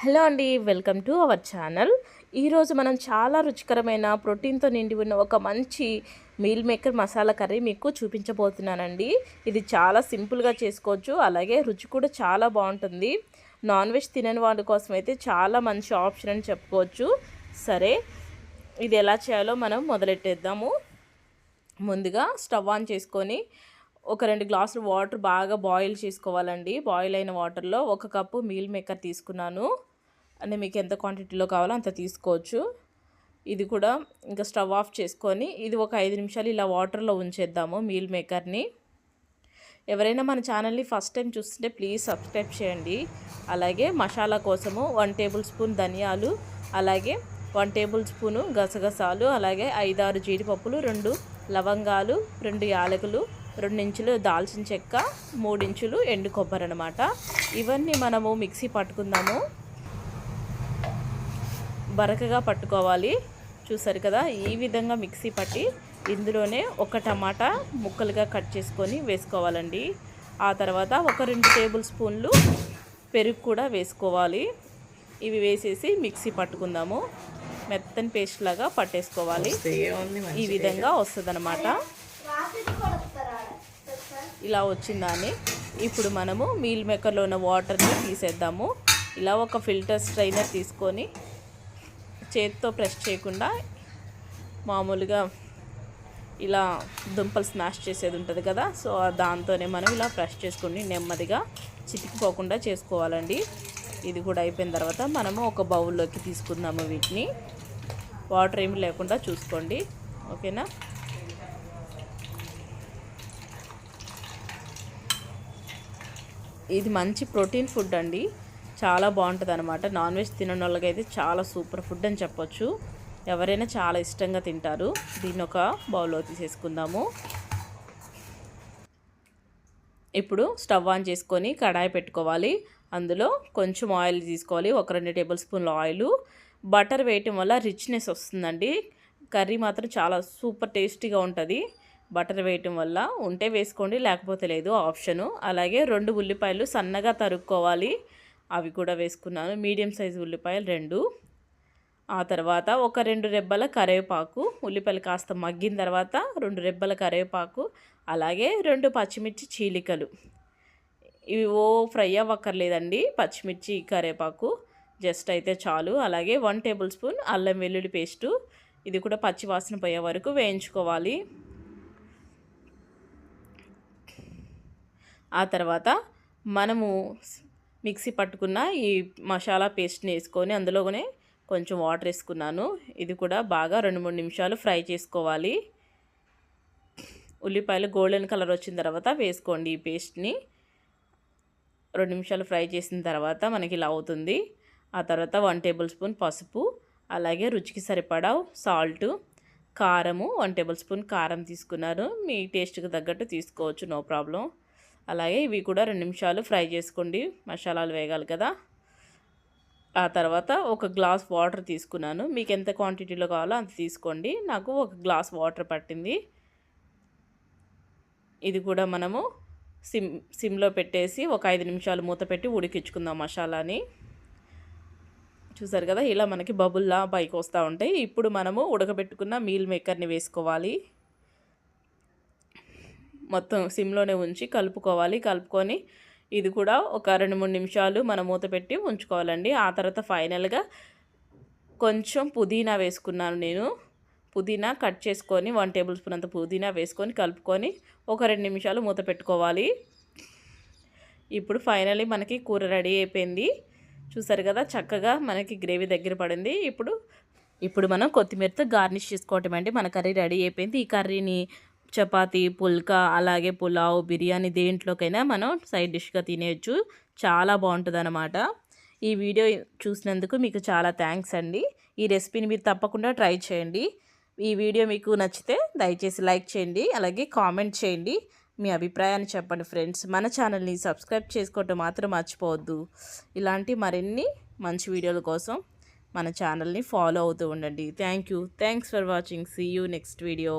Hello అండి welcome to our channel. ఈరోజు మనం చాలా రుచికరమైన ప్రోటీన్తో నిండి ఉన్న ఒక మంచి మీల్ మేకర్ మసాలా కర్రీ మీకు చూపించబోతున్నానండి. ఇది చాలా సింపుల్గా చేసుకోవచ్చు అలాగే రుచి కూడా చాలా బాగుంటుంది. నాన్ వెజ్ తినని వాళ్ళ కోసం అయితే చాలా మంచి ఆప్షన్ అని చెప్పుకోవచ్చు. సరే ఇది ఎలా చేయాలో మనం మొదలెట్టేద్దాము. ముందుగా స్టవ్ ఆన్ చేసుకొని ఒక రెండు గ్లాసులు వాటర్ బాగా బాయిల్ చేసుకోవాలండి. బాయిల్ అయిన వాటర్లో ఒక కప్పు మీల్ మేకర్ తీసుకున్నాను. అంటే మీకు ఎంత క్వాంటిటీలో కావాలో అంత తీసుకోవచ్చు. ఇది కూడా ఇంకా స్టవ్ ఆఫ్ చేసుకొని ఇది ఒక ఐదు నిమిషాలు ఇలా వాటర్లో ఉంచేద్దాము మీల్ మేకర్ని. ఎవరైనా మన ఛానల్ని ఫస్ట్ టైం చూస్తుంటే ప్లీజ్ సబ్స్క్రైబ్ చేయండి. అలాగే మసాలా కోసము వన్ టేబుల్ స్పూన్ ధనియాలు అలాగే వన్ టేబుల్ స్పూను గసగసాలు అలాగే ఐదారు జీడిపప్పులు రెండు లవంగాలు రెండు యాలకులు రెండించులు దాల్చిన చెక్క మూడించులు ఎండు కొబ్బరి అనమాట ఇవన్నీ మనము మిక్సీ పట్టుకుందాము. బరకగా పట్టుకోవాలి. చూసారు కదా ఈ విధంగా మిక్సీ పట్టి ఇందులోనే ఒక టమాటా ముక్కలుగా కట్ చేసుకొని వేసుకోవాలండి. ఆ తర్వాత ఒక రెండు టేబుల్ స్పూన్లు పెరుగు కూడా వేసుకోవాలి. ఇవి వేసేసి మిక్సీ పట్టుకుందాము. మెత్తని పేస్ట్ లాగా పట్టేసుకోవాలి. ఈ విధంగా వస్తుంది ఇలా వచ్చిందని ఇప్పుడు మనము మీల్ మేకర్లో ఉన్న వాటర్ని తీసేద్దాము. ఇలా ఒక ఫిల్టర్ స్ట్రైనర్ తీసుకొని చేతితో ప్రెస్ చేయకుండా మామూలుగా ఇలా దుంపలు స్మాష్ చేసేది ఉంటుంది కదా సో దాంతోనే మనం ఇలా ప్రెస్ చేసుకుని నెమ్మదిగా చితికిపోకుండా చేసుకోవాలండి. ఇది కూడా అయిపోయిన తర్వాత మనము ఒక బౌల్లోకి తీసుకుందాము వీటిని. వాటర్ ఏమి లేకుండా చూసుకోండి. ఓకేనా? ఇది మంచి ప్రోటీన్ ఫుడ్ అండి. చాలా బాగుంటుంది అనమాట నాన్ వెజ్ తినని వాళ్ళకైతే చాలా సూపర్ ఫుడ్ అని చెప్పొచ్చు. ఎవరైనా చాలా ఇష్టంగా తింటారు. దీన్ని ఒక బౌల్లో తీసేసుకుందాము. ఇప్పుడు స్టవ్ ఆన్ చేసుకొని కడాయి పెట్టుకోవాలి. అందులో కొంచెం ఆయిల్ తీసుకోవాలి. ఒక రెండు టేబుల్ స్పూన్ల ఆయిల్. బటర్ వేయటం వల్ల రిచ్నెస్ వస్తుందండి. కర్రీ మాత్రం చాలా సూపర్ టేస్టీగా ఉంటుంది. బటర్ వేయటం వల్ల ఉంటే వేసుకోండి లేకపోతే లేదు ఆప్షను. అలాగే రెండు ఉల్లిపాయలు సన్నగా తరుక్కోవాలి. అవి కూడా వేసుకున్నాను. మీడియం సైజు ఉల్లిపాయలు రెండు. ఆ తర్వాత ఒక రెండు రెబ్బల కరివేపాకు ఉల్లిపాయలు కాస్త మగ్గిన తర్వాత రెండు రెబ్బల కరివేపాకు అలాగే రెండు పచ్చిమిర్చి చీలికలు. ఇవి ఓ ఫ్రై అవ్వక్కర్లేదండి పచ్చిమిర్చి కరివేపాకు జస్ట్ అయితే చాలు. అలాగే వన్ టేబుల్ స్పూన్ అల్లం వెల్లుల్లి పేస్టు ఇది కూడా పచ్చి వాసన పోయే వరకు వేయించుకోవాలి. ఆ తర్వాత మనము మిక్సీ పట్టుకున్న ఈ మసాలా పేస్ట్ని వేసుకొని అందులోనే కొంచెం వాటర్ వేసుకున్నాను. ఇది కూడా బాగా రెండు మూడు నిమిషాలు ఫ్రై చేసుకోవాలి. ఉల్లిపాయలు గోల్డెన్ కలర్ వచ్చిన తర్వాత వేసుకోండి ఈ పేస్ట్ని. రెండు నిమిషాలు ఫ్రై చేసిన తర్వాత మనకి ఇలా అవుతుంది. ఆ తర్వాత వన్ టేబుల్ స్పూన్ పసుపు అలాగే రుచికి సరిపడా సాల్ట్ కారము వన్ టేబుల్ స్పూన్ కారం తీసుకున్నారు మీ టేస్ట్కి తగ్గట్టు తీసుకోవచ్చు నో ప్రాబ్లం. అలాగే ఇవి కూడా రెండు నిమిషాలు ఫ్రై చేసుకోండి. మసాలాలు వేగాలి కదా. ఆ తర్వాత ఒక గ్లాస్ వాటర్ తీసుకున్నాను. మీకు ఎంత క్వాంటిటీలో కావాలో అంత తీసుకోండి. నాకు ఒక గ్లాస్ వాటర్ పట్టింది. ఇది కూడా మనము సిమ్ సిమ్లో పెట్టేసి ఒక ఐదు నిమిషాలు మూత పెట్టి ఉడికించుకుందాం మసాలాని. చూసారు కదా ఇలా మనకి బబుల్లా పైకి వస్తూ ఉంటాయి. ఇప్పుడు మనము ఉడకబెట్టుకున్న మీల్ మేకర్ని వేసుకోవాలి. మొత్తం సిమ్లోనే ఉంచి కలుపుకోవాలి. కలుపుకొని ఇది కూడా ఒక రెండు మూడు నిమిషాలు మనం మూత పెట్టి ఉంచుకోవాలండి. ఆ తర్వాత ఫైనల్గా కొంచెం పుదీనా వేసుకున్నాను నేను. పుదీనా కట్ చేసుకొని వన్ టేబుల్ స్పూన్ అంత పుదీనా వేసుకొని కలుపుకొని ఒక రెండు నిమిషాలు మూత పెట్టుకోవాలి. ఇప్పుడు ఫైనలీ మనకి కూర రెడీ అయిపోయింది. చూసారు కదా చక్కగా మనకి గ్రేవీ దగ్గర పడింది. ఇప్పుడు ఇప్పుడు మనం కొత్తిమీరతో గార్నిష్ చేసుకోవటం అండి. మన కర్రీ రెడీ అయిపోయింది. ఈ కర్రీని చపాతి పుల్కా అలాగే పులావ్ బిర్యానీ దేంట్లోకైనా మనం సైడ్ డిష్గా తినేయచ్చు. చాలా బాగుంటుంది అనమాట ఈ వీడియో చూసినందుకు మీకు చాలా థ్యాంక్స్ అండి. ఈ రెసిపీని మీరు తప్పకుండా ట్రై చేయండి. ఈ వీడియో మీకు నచ్చితే దయచేసి లైక్ చేయండి అలాగే కామెంట్ చేయండి. మీ అభిప్రాయాన్ని చెప్పండి ఫ్రెండ్స్. మన ఛానల్ని సబ్స్క్రైబ్ చేసుకోవటం మాత్రం మర్చిపోవద్దు. ఇలాంటి మరిన్ని మంచి వీడియోల కోసం మన ఛానల్ని ఫాలో అవుతూ ఉండండి. Thank you. Thanks for watching. See you next video